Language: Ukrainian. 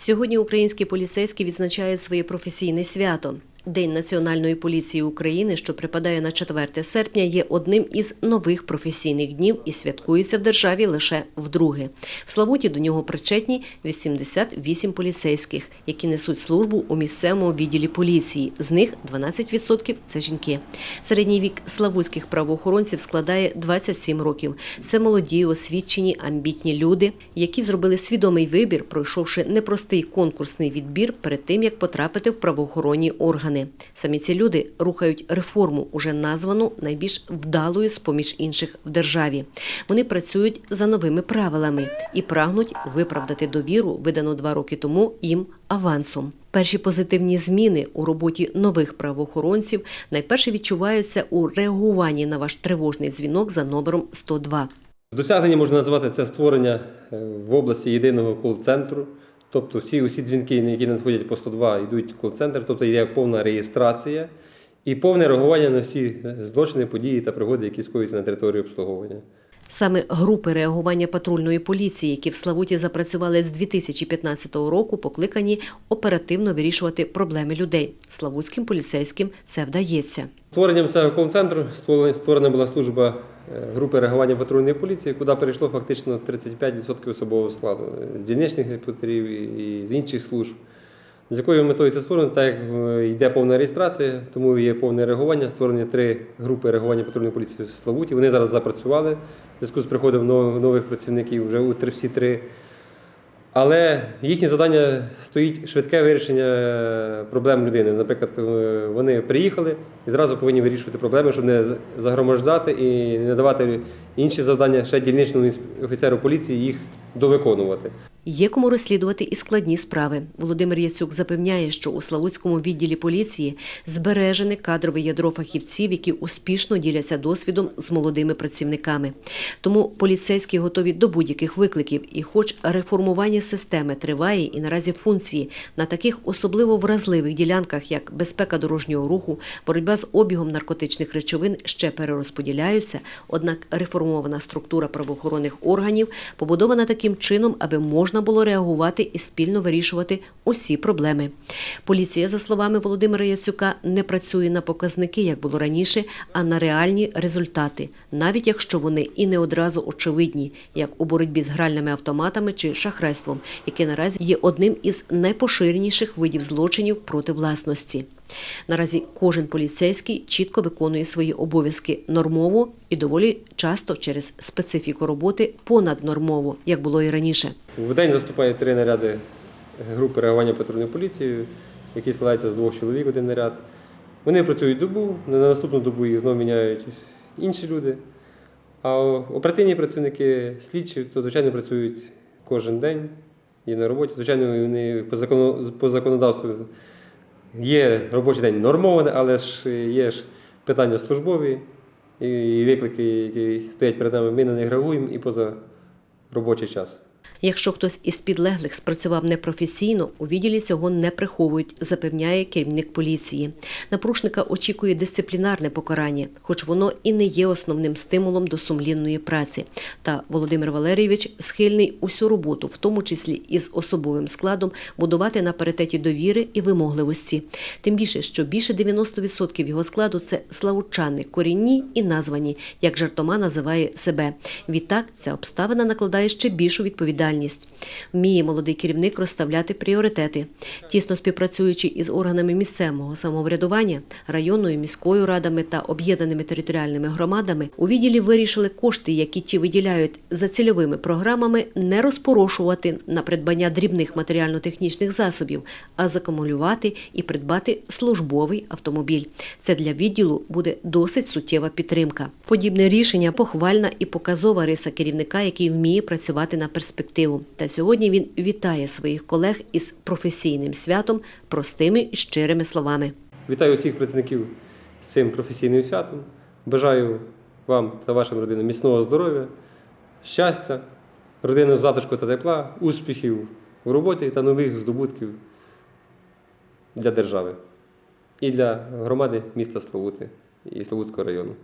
Сьогодні українські поліцейські відзначають своє професійне свято. День Національної поліції України, що припадає на 4 серпня, є одним із нових професійних днів і святкується в державі лише вдруге. В Славуті до нього причетні 88 поліцейських, які несуть службу у місцевому відділі поліції. З них 12% – це жінки. Середній вік славутських правоохоронців складає 27 років. Це молоді, освічені, амбітні люди, які зробили свідомий вибір, пройшовши непростий конкурсний відбір перед тим, як потрапити в правоохоронні органи. Самі ці люди рухають реформу, уже названу найбільш вдалою з поміж інших в державі. Вони працюють за новими правилами і прагнуть виправдати довіру, видану два роки тому їм авансом. Перші позитивні зміни у роботі нових правоохоронців найперше відчуваються у реагуванні на ваш тривожний дзвінок за номером 102. Досягнення можна назвати це створення е, в області єдиного кол-центру. Тобто всі усі дзвінки, які надходять по 102, йдуть в кол-центр, тобто йде повна реєстрація і повне реагування на всі злочини, події та пригоди, які скоюються на території обслуговування. Саме групи реагування патрульної поліції, які в Славуті запрацювали з 2015 року, покликані оперативно вирішувати проблеми людей. Славутським поліцейським це вдається. Створенням цього кол-центру створена- була служба е, групи реагування патрульної поліції, куди перейшло фактично 35% особового складу з дільничних інспекторів і з інших служб. З якою метою це створено, так як е, йде повна реєстрація, тому є повне реагування. Створені три групи реагування патрульної поліції в Славуті. Вони зараз запрацювали в зв'язку з приходом нових працівників вже у три- всі три. Але їхнє завдання стоїть швидке вирішення е, проблем людини. Наприклад, е, вони приїхали і зразу повинні вирішувати проблеми, щоб не загромождати і не давати інші завдання ще дільничному офіцеру поліції їх довиконувати. Є кому розслідувати і складні справи. Володимир Яцюк запевняє, що у Славутському відділі поліції збережене кадрове ядро фахівців, які успішно діляться досвідом з молодими працівниками. Тому поліцейські готові до будь-яких викликів, і хоч реформування системи триває і наразі функції на таких особливо вразливих ділянках, як безпека дорожнього руху, боротьба з обігом наркотичних речовин ще перерозподіляються. Однак реформована структура правоохоронних органів побудована таким чином, аби можна було реагувати і спільно вирішувати усі проблеми. Поліція, за словами Володимира Яцюка, не працює на показники, як було раніше, а на реальні результати, навіть якщо вони і не одразу очевидні, як у боротьбі з гральними автоматами чи шахрайством, яке наразі є одним із найпоширеніших видів злочинів проти власності. Наразі кожен поліцейський чітко виконує свої обов'язки нормово і доволі часто через специфіку роботи понаднормово, як було і раніше. В день заступає три наряди групи реагування патрульної поліції, які складаються з двох чоловік один наряд. Вони працюють добу, на наступну добу їх знову міняють інші люди. А оперативні працівники, слідчі, то звичайно працюють кожен день і на роботі. Звичайно, вони по законодавству є робочий день нормований, але ж є ж питання службові і виклики, які стоять перед нами. Ми на них реагуємо і поза робочий час. Якщо хтось із підлеглих спрацював непрофесійно, у відділі цього не приховують, запевняє керівник поліції. Напрушника очікує дисциплінарне покарання, хоч воно і не є основним стимулом до сумлінної праці. Та Володимир Валерійович схильний усю роботу, в тому числі із особовим складом, будувати на паритеті довіри і вимогливості. Тим більше, що більше 90% його складу це славучани, корінні і названі, як жартома називає себе. Відтак ця обставина накладає ще більшу відповідальність. Вміє молодий керівник розставляти пріоритети. Тісно співпрацюючи із органами місцевого самоврядування, районною міською радами та об'єднаними територіальними громадами, у відділі вирішили кошти, які ті виділяють за цільовими програмами, не розпорошувати на придбання дрібних матеріально-технічних засобів, а закумулювати і придбати службовий автомобіль. Це для відділу буде досить суттєва підтримка. Подібне рішення похвальна і показова риса керівника, який вміє працювати на перспективу. Та сьогодні він вітає своїх колег із професійним святом, простими і щирими словами. Вітаю усіх працівників з цим професійним святом. Бажаю вам та вашим родинам міцного здоров'я, щастя, родинного затишку та тепла, успіхів у роботі та нових здобутків для держави і для громади міста Славути і Славутського району.